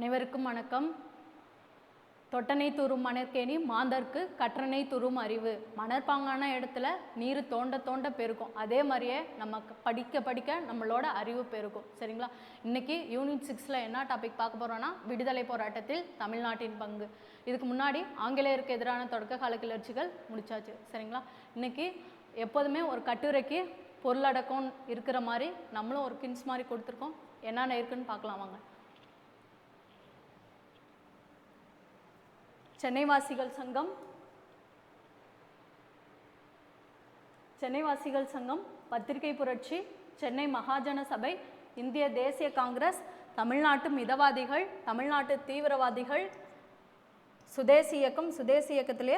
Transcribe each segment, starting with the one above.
அனைவருக்கும் வணக்கம். தொட்டனை தூரும் மணற்கேணி மாந்தர்க்கு கற்றனை துரும் அறிவு. மணற்பாங்கான இடத்துல நீர் தோண்ட தோண்ட பெருக்கும் அதே மாதிரியே நம்ம படிக்க படிக்க நம்மளோட அறிவு பெருக்கும் சரிங்களா? இன்னைக்கு யூனிட் சிக்ஸில் என்ன டாபிக் பார்க்க போகிறோன்னா விடுதலை போராட்டத்தில் தமிழ்நாட்டின் பங்கு. இதுக்கு முன்னாடி ஆங்கிலேயருக்கு எதிரான தொடக்க கால கிளர்ச்சிகள் முடிச்சாச்சு. சரிங்களா? இன்னைக்கு எப்போதுமே ஒரு கட்டுரைக்கு பொருளடக்கம் இருக்கிற மாதிரி நம்மளும் ஒரு கின்ஸ் மாதிரி கொடுத்துருக்கோம். என்னென்ன இருக்குன்னு பார்க்கலாம் வாங்க. சென்னை வாசிகள் சங்கம். சென்னை வாசிகள் சங்கம் பத்திரிகை புரட்சி சென்னை மகாஜன சபை இந்திய தேசிய காங்கிரஸ் தமிழ்நாட்டு மிதவாதிகள் தமிழ்நாட்டு தீவிரவாதிகள் சுதேசி இயக்கம் சுதேசி இயக்கத்திலே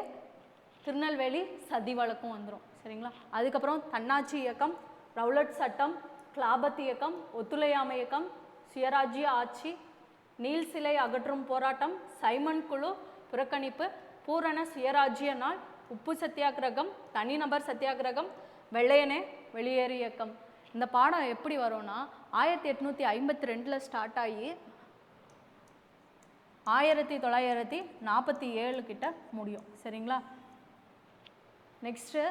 திருநெல்வேலி சதி வழக்கம் வந்துடும் சரிங்களா? அதுக்கப்புறம் தன்னாட்சி இயக்கம் ரவுலட் சட்டம் கிளாபத் இயக்கம் ஒத்துழையாமை இயக்கம் சுயராஜ்ய ஆட்சி நீல் சிலை அகற்றும் போராட்டம் சைமன் குழு புறக்கணிப்பு பூரண சுயராஜ்ய நாள் உப்பு சத்தியாகிரகம் தனிநபர் சத்தியாகிரகம் வெள்ளையனே வெளியேறு இயக்கம். இந்த பாடம் எப்படி வரும்னா ஆயிரத்தி எட்நூற்றி ஐம்பத்தி ரெண்டில் ஸ்டார்ட் ஆகி ஆயிரத்தி தொள்ளாயிரத்தி நாற்பத்தி ஏழு கிட்ட முடியும். சரிங்களா? நெக்ஸ்ட்டு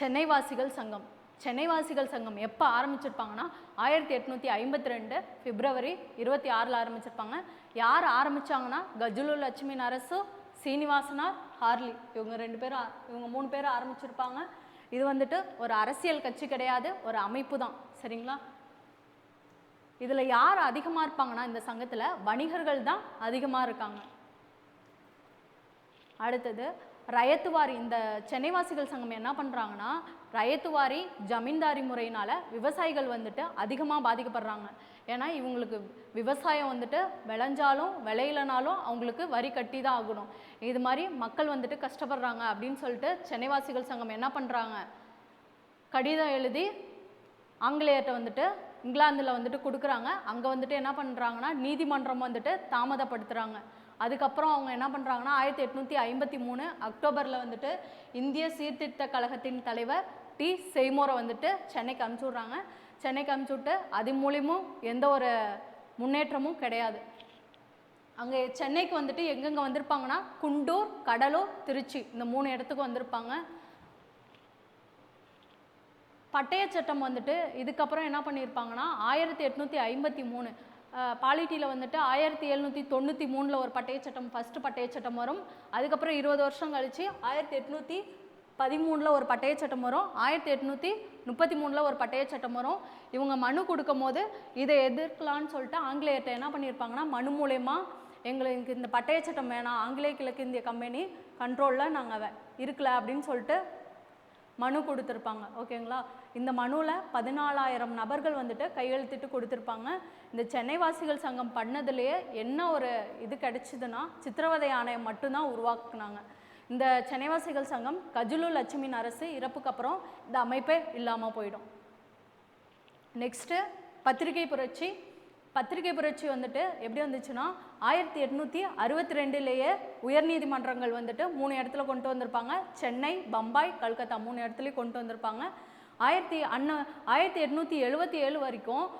சென்னை வாசிகள் சங்கம். சென்னை வாசிகள் சங்கம் எப்போ ஆரம்பிச்சிருப்பாங்கன்னா ஆயிரத்தி எட்நூற்றி ஐம்பத்தி ரெண்டு பிப்ரவரி இருபத்தி ஆறில் ஆரம்பிச்சிருப்பாங்க. யார் ஆரம்பிச்சாங்கன்னா கஜுலு லட்சுமி நரசு சீனிவாசனார் ஹார்லி. இவங்க ரெண்டு பேரும் இவங்க மூணு பேரும் ஆரம்பிச்சிருப்பாங்க. இது வந்துட்டு ஒரு அரசியல் கட்சி கிடையாது ஒரு அமைப்பு தான். சரிங்களா? இதில் யார் அதிகமாக இருப்பாங்கன்னா இந்த சங்கத்தில் வணிகர்கள் தான் அதிகமாக இருக்காங்க. அடுத்தது ரயத்துவாரி. இந்த சென்னைவாசிகள் சங்கம் என்ன பண்ணுறாங்கன்னா ரயத்துவாரி ஜமீன்தாரி முறையினால் விவசாயிகள் வந்துட்டு அதிகமாக பாதிக்கப்படுறாங்க. ஏன்னா இவங்களுக்கு விவசாயம் வந்துட்டு விளைஞ்சாலும் விளையலனாலும் அவங்களுக்கு வரி கட்டி தான் ஆகணும். இது மாதிரி மக்கள் வந்துட்டு கஷ்டப்படுறாங்க அப்படின்னு சொல்லிட்டு சென்னைவாசிகள் சங்கம் என்ன பண்ணுறாங்க கடிதம் எழுதி ஆங்கிலேயர்கிட்ட வந்துட்டு இங்கிலாந்தில் வந்துட்டு கொடுக்குறாங்க. அங்கே வந்துட்டு என்ன பண்ணுறாங்கன்னா நீதிமன்றம் வந்துட்டு தாமதப்படுத்துகிறாங்க அதுக்கப்புறம் அவங்க என்ன பண்ணுறாங்கன்னா ஆயிரத்தி எட்நூற்றி ஐம்பத்தி மூணு அக்டோபரில் வந்துட்டு இந்திய சீர்திருத்த கழகத்தின் தலைவர் டி செய்மோரை வந்துட்டு சென்னைக்கு அனுப்பிச்சி விட்றாங்க சென்னைக்கு அனுப்பிச்சி விட்டு அது மூலியமும் எந்த ஒரு முன்னேற்றமும் கிடையாது. அங்கே சென்னைக்கு வந்துட்டு எங்கெங்கே வந்திருப்பாங்கன்னா குண்டூர் கடலூர் திருச்சி இந்த மூணு இடத்துக்கு வந்திருப்பாங்க. பட்டய சட்டம் வந்துட்டு இதுக்கப்புறம் என்ன பண்ணியிருப்பாங்கன்னா ஆயிரத்தி எட்நூற்றி ஐம்பத்தி மூணு பாலிட்டியில் வந்துட்டு ஆயிரத்தி எழுநூற்றி தொண்ணூற்றி மூணில் ஒரு பட்டய சட்டம் ஃபஸ்ட்டு பட்டய சட்டம் வரும். அதுக்கப்புறம் இருபது வருஷம் கழித்து ஆயிரத்தி எட்நூற்றி பதிமூணில் ஒரு பட்டய சட்டம் வரும் ஆயிரத்தி எட்நூற்றி முப்பத்தி மூணில் ஒரு பட்டய சட்டம் வரும். இவங்க மனு கொடுக்கும் போது இதை எதிர்க்கலான்னு சொல்லிட்டு ஆங்கிலேயர்கிட்ட என்ன பண்ணியிருப்பாங்கன்னா மனு மூலயமா எங்களுக்கு இந்த பட்டய சட்டம் வேணாம் ஆங்கிலேய கிழக்கிந்திய கம்பெனி கண்ட்ரோலில் நாங்கள் இருக்கல அப்படின்னு சொல்லிட்டு மனு கொடுத்துருப்பாங்க. ஓகேங்களா? இந்த மனுவில் பதினாலாயிரம் நபர்கள் வந்துட்டு கையெழுத்திட்டு கொடுத்துருப்பாங்க. இந்த சென்னை வாசிகள் சங்கம் பண்ணதுலேயே என்ன ஒரு இது கிடைச்சிதுன்னா சித்திரவதை ஆணையம் மட்டும்தான் உருவாக்குனாங்க. இந்த சென்னைவாசிகள் சங்கம் கஜுலு லட்சுமின் அரசு இறப்புக்கு அப்புறம் இந்த அமைப்பே இல்லாமல் போயிடும். நெக்ஸ்ட்டு பத்திரிகை புரட்சி. பத்திரிகை புரட்சி வந்துட்டு எப்படி வந்துச்சுன்னா ஆயிரத்தி எட்நூற்றி அறுபத்தி ரெண்டுலேயே உயர்நீதிமன்றங்கள் வந்துட்டு மூணு இடத்துல கொண்டு வந்திருப்பாங்க. சென்னை பம்பாய் கல்கத்தா மூணு இடத்துலையும் கொண்டு வந்திருப்பாங்க. ஆயிரத்தி அண்ணா ஆயிரத்தி எட்நூற்றி எழுபத்தி ஏழு வரைக்கும்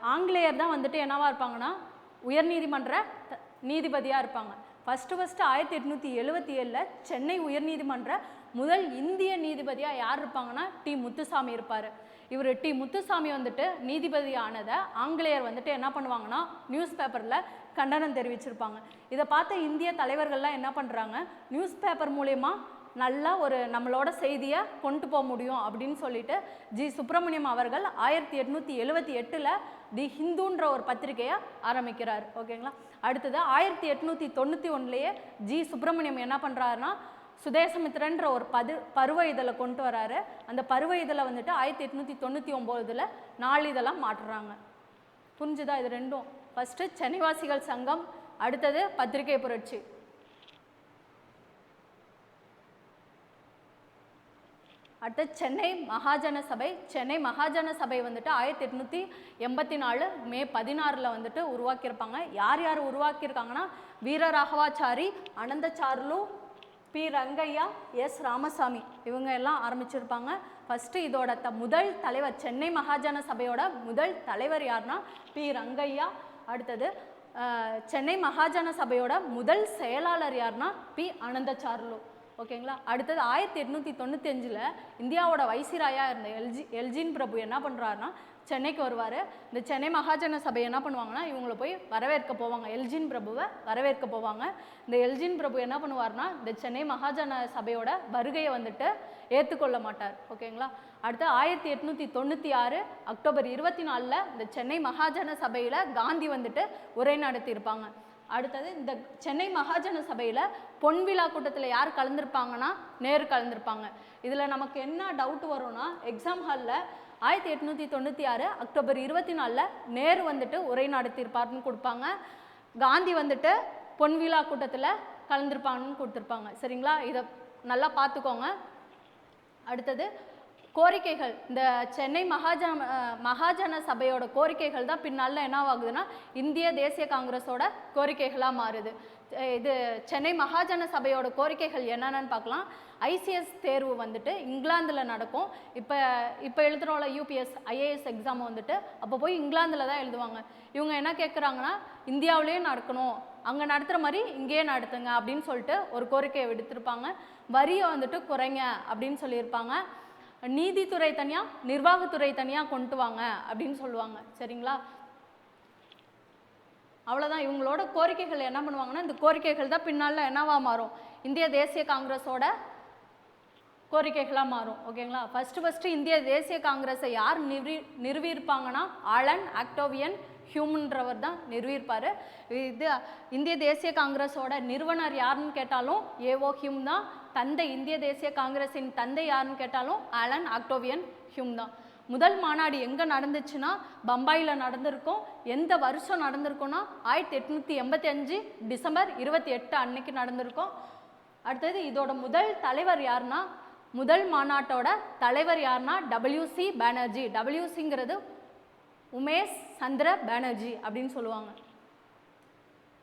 ஆங்கிலேயர் தான் வந்துட்டு என்னவாக இருப்பாங்கன்னா உயர்நீதிமன்ற த- நீதிபதியாக இருப்பாங்க. ஃபஸ்ட்டு ஃபஸ்ட்டு ஆயிரத்தி எட்நூற்றி எழுபத்தி ஏழில் சென்னை உயர்நீதிமன்ற முதல் இந்திய நீதிபதியாக யார் இருப்பாங்கன்னா டி. முத்துசாமி இருப்பார். இவர் டி. முத்துசாமி வந்துட்டு நீதிபதி ஆனதை ஆங்கிலேயர் வந்துட்டு என்ன பண்ணுவாங்கன்னா நியூஸ் பேப்பரில் கண்டனம் தெரிவிச்சிருப்பாங்க. இதை பார்த்த இந்திய தலைவர்கள்லாம் என்ன பண்ணுறாங்க நியூஸ் பேப்பர் மூலயமா நல்லா ஒரு நம்மளோட செய்தியை கொண்டு போக முடியும் அப்படின்னு சொல்லிட்டு ஜி சுப்பிரமணியம் அவர்கள் ஆயிரத்தி எட்நூற்றி எழுபத்தி எட்டில் தி ஹிந்துன்ற ஒரு பத்திரிகையை ஆரம்பிக்கிறார். ஓகேங்களா? அடுத்தது ஆயிரத்தி எட்நூற்றி தொண்ணூற்றி ஒன்றுலேயே ஜி சுப்பிரமணியம் என்ன பண்ணுறாருன்னா சுதேசமித்திரன்ற ஒரு பது பருவ இதழை கொண்டு வராரு. அந்த பருவ இதழை வந்துட்டு ஆயிரத்தி எட்நூற்றி தொண்ணூற்றி ஒம்போதில் நாளிதழாக மாற்றுறாங்க. புரிஞ்சுதா இது ரெண்டும்? ஃபஸ்ட்டு சென்னைவாசிகள் சங்கம் அடுத்தது பத்திரிகை புரட்சி. அடுத்து சென்னை மகாஜன சபை. சென்னை மகாஜன சபை வந்துட்டு ஆயிரத்தி எட்நூற்றி எண்பத்தி நாலு மே பதினாறில் வந்துட்டு உருவாக்கியிருப்பாங்க. யார் யார் உருவாக்கியிருக்காங்கன்னா வீரராகவாச்சாரி அனந்தச்சார்லு பி. ரங்கையா எஸ். ராமசாமி. இவங்க எல்லாம் ஆரம்பிச்சிருப்பாங்க. ஃபஸ்ட்டு இதோட த முதல் தலைவர் சென்னை மகாஜன சபையோட முதல் தலைவர் யாருன்னா பி. ரங்கையா. அடுத்தது சென்னை மகாஜன சபையோட முதல் செயலாளர் யாருன்னா பி. அனந்தச்சார்லு ஓகேங்களா? அடுத்தது ஆயிரத்தி எட்நூற்றி தொண்ணூத்தஞ்சில் இந்தியாவோட வைசிராயாக இருந்த எல்ஜி எல்ஜின் பிரபு என்ன பண்ணுறாருன்னா சென்னைக்கு வருவார். இந்த சென்னை மகாஜன சபை என்ன பண்ணுவாங்கன்னா இவங்கள போய் வரவேற்க போவாங்க. எல்ஜின் பிரபுவை வரவேற்க போவாங்க. இந்த எல்ஜின் பிரபு என்ன பண்ணுவார்னா இந்த சென்னை மகாஜன சபையோட வருகையை வந்துட்டு ஏற்றுக்கொள்ள மாட்டார். ஓகேங்களா? அடுத்து ஆயிரத்தி எட்நூற்றி தொண்ணூற்றி ஆறு அக்டோபர் இருபத்தி நாலில் இந்த சென்னை மகாஜன சபையில் காந்தி வந்துட்டு உரை நடத்தியிருப்பாங்க. அடுத்தது இந்த சென்னை மகாஜன சபையில் பொன் விழா கூட்டத்தில் யார் கலந்துருப்பாங்கன்னா நேரு கலந்துருப்பாங்க. இதில் நமக்கு என்ன டவுட் வரும்னா எக்ஸாம் ஹாலில் ஆயிரத்தி எட்நூற்றி தொண்ணூற்றி ஆறு அக்டோபர் இருபத்தி நாலில் நேரு வந்துட்டு உரை நடத்தியிருப்பார்னு கொடுப்பாங்க. காந்தி வந்துட்டு பொன் விழா கூட்டத்தில் கலந்துருப்பாங்கன்னு கொடுத்துருப்பாங்க. சரிங்களா? இதை நல்லா பார்த்துக்கோங்க. அடுத்தது கோரிக்கைகள் இந்த சென்னை மகாஜன மகாஜன சபையோட கோரிக்கைகள் தான் பின்னால் என்னவாகுதுன்னா இந்திய தேசிய காங்கிரஸோட கோரிக்கைகளாக மாறுது. இது சென்னை மகாஜன சபையோட கோரிக்கைகள் என்னென்னு பார்க்கலாம். ஐசிஎஸ் தேர்வு வந்துட்டு இங்கிலாந்தில் நடக்கும். இப்போ இப்போ எழுதுகிறோம்ல யூபிஎஸ் ஐஏஎஸ் எக்ஸாம் வந்துட்டு அப்போ போய் இங்கிலாந்தில் தான் எழுதுவாங்க. இவங்க என்ன கேட்குறாங்கன்னா இந்தியாவிலேயே நடக்கணும். அங்கே நடத்துகிற மாதிரி இங்கேயே நடத்துங்க அப்படின்னு சொல்லிட்டு ஒரு கோரிக்கையை விடுத்திருப்பாங்க. வரியை வந்துட்டு குறைங்க அப்படின்னு சொல்லியிருப்பாங்க. நீதித்துறை தனியாக நிர்வாகத்துறை தனியாக கொண்டு வாங்க அப்படின்னு சொல்லுவாங்க. சரிங்களா? அவ்வளோதான் இவங்களோட கோரிக்கைகள் என்ன பண்ணுவாங்கன்னா இந்த கோரிக்கைகள் தான் பின்னால் என்னவா மாறும்? இந்திய தேசிய காங்கிரஸோட கோரிக்கைகளாக மாறும். ஓகேங்களா? ஃபஸ்ட்டு ஃபஸ்ட்டு இந்திய தேசிய காங்கிரஸை யார் நிறுவி நிறுவியிருப்பாங்கன்னா ஆலன் ஆக்டோவியன் ஹியூமன்றவர் தான் நிறுவியிருப்பார். இது இந்திய தேசிய காங்கிரஸோட நிறுவனர் யாருன்னு கேட்டாலும் ஏஓ ஹியூம் தான் தந்தை இந்திய தேசிய காங்கிரஸின் தந்தை யாருன்னு கேட்டாலும் ஆலன் ஆக்டோவியன் ஹியூம் தான். முதல் மாநாடு எங்கே நடந்துச்சுன்னா பம்பாயில் நடந்திருக்கும். எந்த வருஷம் நடந்திருக்கும்னா ஆயிரத்தி எட்நூற்றி எண்பத்தி அஞ்சு டிசம்பர் இருபத்தி எட்டு அன்னைக்கு நடந்திருக்கும். அடுத்தது இதோட முதல் தலைவர் யாருன்னா முதல் மாநாட்டோட தலைவர் யாருன்னா டபிள்யூசி பானர்ஜி டபிள்யூசிங்கிறது உமேஷ் சந்திர பானர்ஜி அப்படின்னு சொல்லுவாங்க.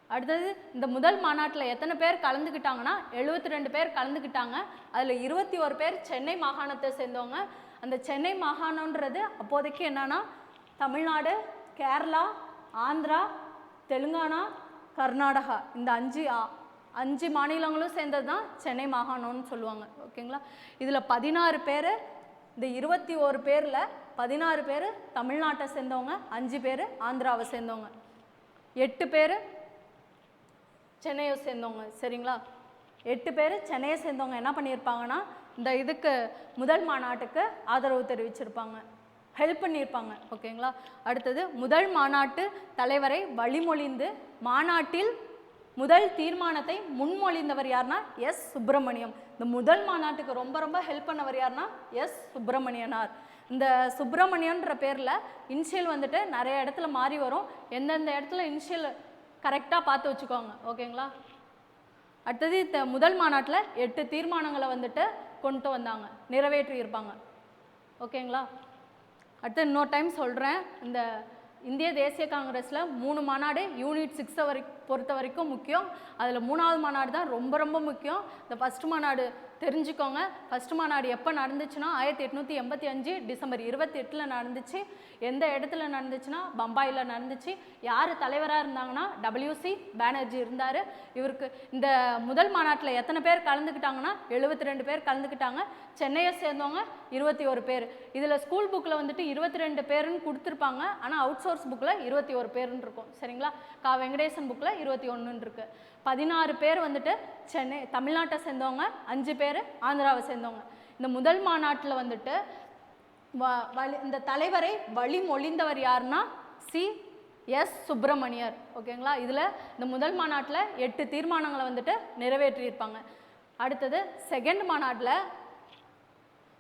அடுத்தது இந்த முதல் மாநாட்டில் எத்தனை பேர் கலந்துக்கிட்டாங்கன்னா எழுபத்தி ரெண்டு பேர் கலந்துக்கிட்டாங்க. அதில் இருபத்தி ஒரு பேர் சென்னை மாகாணத்தை சேர்ந்தவங்க. அந்த சென்னை மாகாணன்றது அப்போதைக்கு என்னன்னா தமிழ்நாடு கேரளா ஆந்திரா தெலுங்கானா கர்நாடகா. இந்த அஞ்சு ஆ- அஞ்சு மாநிலங்களும் சேர்ந்தது தான் சென்னை மாகாணம்னு சொல்லுவாங்க. ஓகேங்களா? இதில் பதினாறு பேர் இந்த இருபத்தி ஒரு பேரில் பதினாறு பேர் தமிழ்நாட்டை சேர்ந்தவங்க அஞ்சு பேர் ஆந்திராவை சேர்ந்தவங்க. எட்டு பேர் சென்னையை சேர்ந்தவங்க. சரிங்களா? எட்டு பேர் சென்னையை சேர்ந்தவங்க என்ன பண்ணியிருப்பாங்கன்னா இந்த இதுக்கு முதல் மாநாட்டுக்கு ஆதரவு தெரிவிச்சிருப்பாங்க. ஹெல்ப் பண்ணியிருப்பாங்க. ஓகேங்களா? அடுத்தது முதல் மாநாட்டு தலைவரை வழிமொழிந்து மாநாட்டில் முதல் தீர்மானத்தை முன்மொழிந்தவர் யாருன்னா எஸ். சுப்பிரமணியம். இந்த முதல் மாநாட்டுக்கு ரொம்ப ரொம்ப ஹெல்ப் பண்ணவர் யாருன்னா எஸ். சுப்பிரமணியனார். இந்த சுப்பிரமணியன்ற பேரில் இன்ஷியல் வந்துட்டு நிறைய இடத்துல மாறி வரும். எந்தெந்த இடத்துல இன்ஷியல் கரெக்டாக பார்த்து வச்சுக்கோங்க. ஓகேங்களா? அடுத்தது இந்த முதல் மாநாட்டில் எட்டு தீர்மானங்களை வந்துட்டு கொண்டு வந்தாங்க. நிறைவேற்றி இருப்பாங்க ஓகேங்களா? அடுத்து இன்னொரு டைம் சொல்கிறேன் இந்த இந்திய தேசிய காங்கிரஸில் மூணு மாநாடு யூனிட் சிக்ஸை வரை பொறுத்த வரைக்கும் முக்கியம். அதில் மூணாவது மாநாடு தான் ரொம்ப ரொம்ப முக்கியம். இந்த ஃபஸ்ட் மாநாடு தெரிஞ்சுக்கோங்க. ஃபஸ்ட் மாநாடு எப்போ நடந்துச்சுன்னா ஆயிரத்தி எட்நூற்றி எண்பத்தி அஞ்சு டிசம்பர் இருபத்தி எட்டில் நடந்துச்சு. எந்த இடத்துல நடந்துச்சுன்னா பம்பாயில் நடந்துச்சு. யார் தலைவராக இருந்தாங்கன்னா டபிள்யூசி பேனர்ஜி இருந்தார். இவருக்கு இந்த முதல் மாநாட்டில் எத்தனை பேர் கலந்துக்கிட்டாங்கன்னா எழுபத்தி ரெண்டு பேர் கலந்துக்கிட்டாங்க. சென்னையை சேர்ந்தவங்க இருபத்தி ஒரு பேர். இதில் ஸ்கூல் புக்கில் வந்துட்டு இருபத்தி ரெண்டு பேருன்னு கொடுத்துருப்பாங்க. ஆனால் அவுட் சோர்ஸ் புக்கில் இருபத்தி ஒரு பேருன்னு இருக்கும். சரிங்களா? கா. வெங்கடேசன் புக்கில் இருபத்தி ஒன்றுன்னு இருக்குது பதினாறு பேர் வந்துட்டு சென்னை தமிழ்நாட்டை சேர்ந்தவங்க அஞ்சு பேர் ஆந்திராவை சேர்ந்தவங்க. இந்த முதல் மாநாட்டில் வந்துட்டு வ- வழி இந்த தலைவரை வழிமொழிந்தவர் யாருன்னா சி. எஸ். சுப்பிரமணியர். ஓகேங்களா? இதில் இந்த முதல் மாநாட்டில் எட்டு தீர்மானங்களை வந்துட்டு நிறைவேற்றியிருப்பாங்க. அடுத்தது செகண்ட் மாநாட்டில்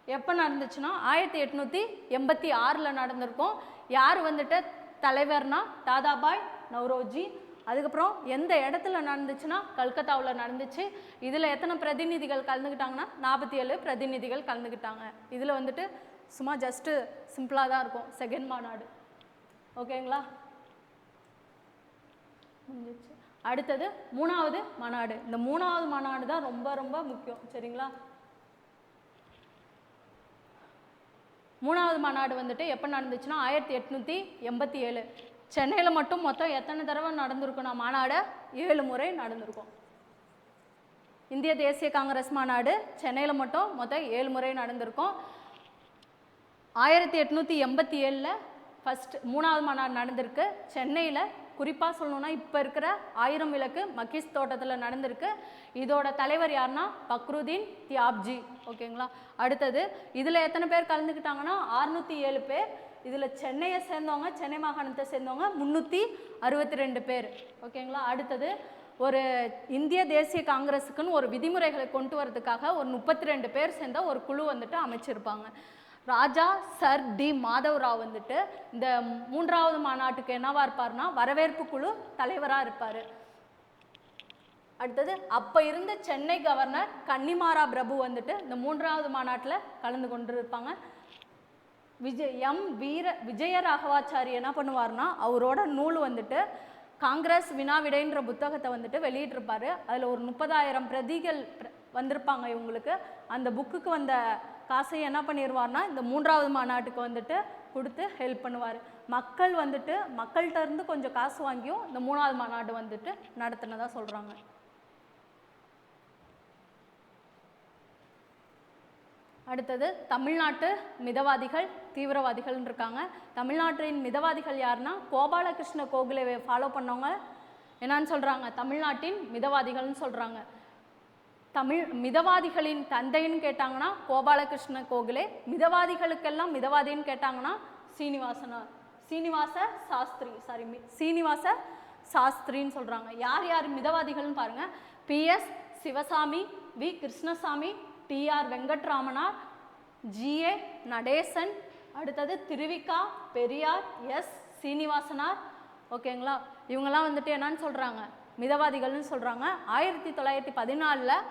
எப்போ நடந்துச்சுன்னா ஆயிரத்தி எட்நூற்றி எண்பத்தி ஆறில் நடந்திருக்கும். யார் வந்துட்டு தலைவர்னா தாதாபாய் நவ்ரோஜி அதுக்கப்புறம் எந்த இடத்துல நடந்துச்சுன்னா கல்கத்தாவில் நடந்துச்சு. இதில் எத்தனை பிரதிநிதிகள் கலந்துக்கிட்டாங்கன்னா நாற்பத்தி ஏழு பிரதிநிதிகள் கலந்துக்கிட்டாங்க. இதில் வந்துட்டு சும்மா ஜஸ்ட்டு சிம்பிளாக தான் இருக்கும். செகண்ட் மாநாடு. ஓகேங்களா? முடிஞ்சிச்சு. அடுத்தது மூணாவது மாநாடு. இந்த மூணாவது மாநாடு தான் ரொம்ப ரொம்ப முக்கியம். சரிங்களா? மூணாவது மாநாடு வந்துட்டு எப்போ நடந்துச்சுன்னா ஆயிரத்தி எட்நூற்றி எண்பத்தி ஏழு சென்னையில் மட்டும் மொத்தம் எத்தனை தடவை நடந்திருக்குன்னா மாநாடு ஏழு முறை நடந்திருக்கும். இந்திய தேசிய காங்கிரஸ் மாநாடு சென்னையில் மட்டும் மொத்தம் ஏழு முறை நடந்திருக்கும். ஆயிரத்தி எட்நூற்றி எண்பத்தி ஏழில் ஃபஸ்ட் மூணாவது மாநாடு நடந்திருக்கு. சென்னையில் குறிப்பாக சொல்லணுன்னா இப்போ இருக்கிற ஆயிரம் விளக்கு மக்கிஸ் தோட்டத்தில் நடந்திருக்கு. இதோட தலைவர் யாருன்னா? பக்ருதீன் தியாப்ஜி. ஓகேங்களா? அடுத்தது இதில் எத்தனை பேர் கலந்துக்கிட்டாங்கன்னா? அறுநூற்றி ஏழு பேர். இதில் சென்னையை சேர்ந்தவங்க சென்னை மாகாணத்தை சேர்ந்தவங்க முந்நூற்றி அறுபத்தி ரெண்டு பேர் ஓகேங்களா அடுத்தது ஒரு இந்திய தேசிய காங்கிரஸுக்குன்னு ஒரு விதிமுறைகளை கொண்டு வரதுக்காக ஒரு முப்பத்தி ரெண்டு பேர் சேர்ந்த ஒரு குழு வந்துட்டு அமைச்சிருப்பாங்க. ராஜா சர் டி மாதவராவ் வந்துட்டு இந்த மூன்றாவது மாநாட்டுக்கு என்னவா இருப்பார்னா வரவேற்பு குழு தலைவராக இருப்பார். அடுத்தது அப்போ இருந்த சென்னை கவர்னர் கன்னிமாரா பிரபு வந்துட்டு இந்த மூன்றாவது மாநாட்டில் கலந்து கொண்டு இருப்பாங்க விஜய் எம் வீர விஜய ராகவாச்சாரி என்ன பண்ணுவார்னா அவரோட நூல் வந்துட்டு காங்கிரஸ் வினாவிடைன்ற புத்தகத்தை வந்துட்டு வெளியிட்டிருப்பாரு. அதில் ஒரு முப்பதாயிரம் பிரதிகள் வந்திருப்பாங்க இவங்களுக்கு. அந்த புக்குக்கு வந்த காசை என்ன பண்ணிடுவார்னா இந்த மூன்றாவது மாநாட்டுக்கு வந்துட்டு கொடுத்து ஹெல்ப் பண்ணுவார். மக்கள் வந்துட்டு மக்கள்கிட்ட இருந்து கொஞ்சம் காசு வாங்கியும் இந்த மூணாவது மாநாடு வந்துட்டு நடத்தினதாக சொல்கிறாங்க அடுத்தது தமிழ்நாட்டு மிதவாதிகள் தீவிரவாதிகள்னு இருக்காங்க. தமிழ்நாட்டின் மிதவாதிகள் யாருன்னா கோபாலகிருஷ்ண கோகுலை ஃபாலோ பண்ணவங்க என்னன்னு சொல்கிறாங்க தமிழ்நாட்டின் மிதவாதிகள்னு சொல்கிறாங்க தமிழ் மிதவாதிகளின் தந்தைன்னு கேட்டாங்கன்னா கோபாலகிருஷ்ண கோகுலே. மிதவாதிகளுக்கெல்லாம் மிதவாதின்னு கேட்டாங்கன்னா சீனிவாசனார் சீனிவாச சாஸ்திரி சாரி சீனிவாச சாஸ்திரின்னு சொல்கிறாங்க யார் யார் மிதவாதிகள்னு பாருங்கள் P S Sivasamy V Krishnasamy T R வெங்கட்ராமனார் G A Natesan அடுத்தது திருவிக்கா பெரியார் எஸ் சீனிவாசனார். ஓகேங்களா? இவங்கெல்லாம் வந்துட்டு என்னன்னு சொல்கிறாங்க மிதவாதிகள்னு சொல்கிறாங்க ஆயிரத்தி தொள்ளாயிரத்தி பதினாலில்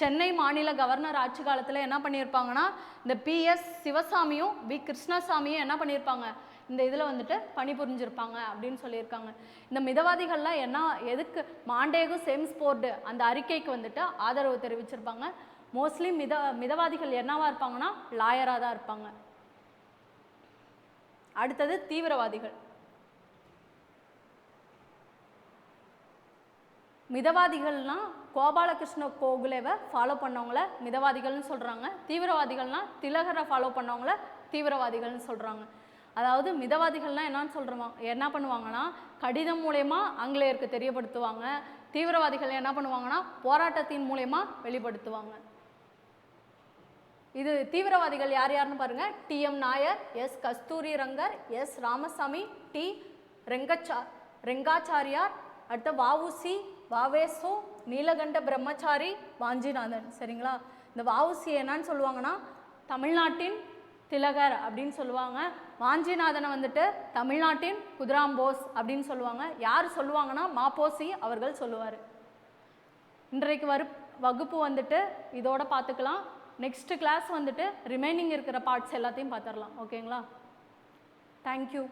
சென்னை மாநில கவர்னர் ஆட்சி காலத்தில் என்ன பண்ணியிருப்பாங்கன்னா இந்த பிஎஸ் சிவசாமியும் வி கிருஷ்ணசாமியும் என்ன பண்ணியிருப்பாங்க இந்த இதில் வந்துட்டு பணிபுரிஞ்சிருப்பாங்க அப்படின்னு சொல்லியிருக்காங்க. இந்த மிதவாதிகள்லாம் என்ன எதுக்கு மாண்டேகு செம்ஸ் போர்டு அந்த அறிக்கைக்கு வந்துட்டு ஆதரவு தெரிவிச்சிருப்பாங்க. மோஸ்ட்லி மித மிதவாதிகள் என்னவா இருப்பாங்கன்னா லாயராக தான் இருப்பாங்க. அடுத்தது தீவிரவாதிகள். மிதவாதிகள்னா கோபாலகிருஷ்ண கோகுலேவை ஃபாலோ பண்ணவங்கள மிதவாதிகள்னு சொல்கிறாங்க தீவிரவாதிகள்னா திலகரை ஃபாலோ பண்ணவங்கள தீவிரவாதிகள்னு சொல்கிறாங்க அதாவது மிதவாதிகள்லாம் என்னன்னு சொல்கிறோம் என்ன பண்ணுவாங்கன்னா கடிதம் மூலயமா ஆங்கிலேயருக்கு தெரியப்படுத்துவாங்க. தீவிரவாதிகள் என்ன பண்ணுவாங்கன்னா போராட்டத்தின் மூலயமா வெளிப்படுத்துவாங்க. இது தீவிரவாதிகள் யார் யாருன்னு பாருங்க. T M Nair S Kasturi Rangar S Ramasamy T ரெங்கச்சா ரெங்காச்சாரியார் அடுத்த வஉசி வாவேசு நீலகண்ட பிரம்மச்சாரி வாஞ்சிநாதன் சரிங்களா? இந்த வஉசி என்னன்னு சொல்லுவாங்கன்னா தமிழ்நாட்டின் திலகர் அப்படின்னு சொல்லுவாங்க. வாஞ்சிநாதனை வந்துட்டு தமிழ்நாட்டின் குதிராம்போஸ் அப்படின்னு சொல்லுவாங்க. யார் சொல்லுவாங்கன்னா மாப்போசி அவர்கள் சொல்லுவார். இன்றைக்கு வரு வகுப்பு வந்துட்டு இதோட பார்த்துக்கலாம். நெக்ஸ்ட் கிளாஸ் வந்துட்டு ரிமைனிங் இருக்கிற பார்ட்ஸ் எல்லாத்தையும் பார்த்துடலாம். ஓகேங்களா தேங்க்யூ